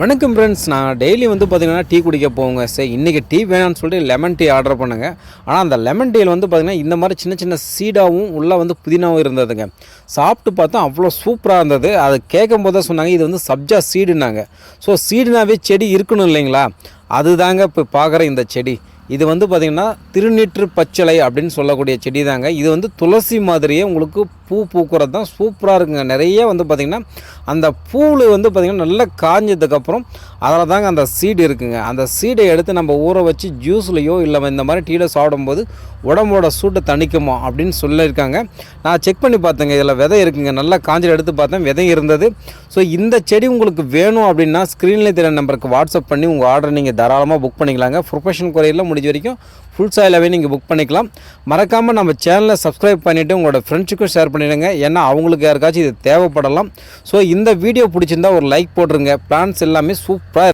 வணக்கம் ஃப்ரெண்ட்ஸ் நான் டெய்லி வந்து பார்த்திங்கன்னா டீ குடிக்க போவோங்க. சரி இன்றைக்கி டீ வேணாம்னு சொல்லிட்டு லெமன் டீ ஆர்டர் பண்ணுங்க. ஆனால் அந்த லெமன் டீயில் வந்து பார்த்திங்கன்னா இந்த மாதிரி சின்ன சின்ன சீடாகவும் உள்ளே வந்து புதினாவும் இருந்ததுங்க. சாப்பிட்டு பார்த்தா அவ்வளோ சூப்பராக இருந்தது. அதை கேட்கும் போது தான் சொன்னாங்க இது வந்து சப்ஜா சீடுனாங்க ஸோ சீடுனாவே செடி இருக்கணும் இல்லைங்களா? அதுதாங்க இப்போ பார்க்குற இந்த செடி. இது வந்து பார்த்திங்கன்னா திருநீற்று பச்சிலை அப்படின்னு சொல்லக்கூடிய செடி தாங்க. இது வந்து துளசி மாதிரியே உங்களுக்கு பூ பூக்கிறது தான் சூப்பராக இருக்குங்க. நிறைய வந்து பார்த்திங்கன்னா அந்த பூவில் வந்து பார்த்திங்கன்னா நல்லா காஞ்சதுக்கப்புறம் அதில் தாங்க அந்த சீடு இருக்குங்க. அந்த சீடை எடுத்து நம்ம ஊற வச்சு ஜூஸ்லையோ இல்லை இந்த மாதிரி டீயில் சாப்பிடும்போது உடம்போட சூட்டை தணிக்குமா அப்படின்னு சொல்லியிருக்காங்க. நான் செக் பண்ணி பார்த்தேங்க. இதில் விதை இருக்குங்க. நல்லா காஞ்சில் எடுத்து பார்த்தேன். விதை இருந்தது. ஸோ இந்த செடி உங்களுக்கு வேணும் அப்படின்னா ஸ்க்ரீனில் தெரிய நம்பருக்கு வாட்ஸ்அப் பண்ணி உங்கள் ஆர்டர் நீங்கள் தாராளமாக புக் பண்ணிக்கலாங்க. ப்ரொஃபஷன் குறையில் முடிஞ்ச வரைக்கும் ஃபுல் சாயிலாகவே நீங்கள் புக் பண்ணிக்கலாம். மறக்காமல் நம்ம சேனலை சப்ஸ்கிரைப் பண்ணிவிட்டு உங்களோட ஃப்ரெண்ட்ஸுக்கும் ஷேர் பண்ணிவிடுங்க ஏன்னா அவங்களுக்கு யாருக்காச்சும் இது தேவைப்படலாம். ஸோ இந்த வீடியோ பிடிச்சிருந்தா ஒரு லைக் போட்டுருங்க. பிளான்ஸ் எல்லாமே சூப்பராக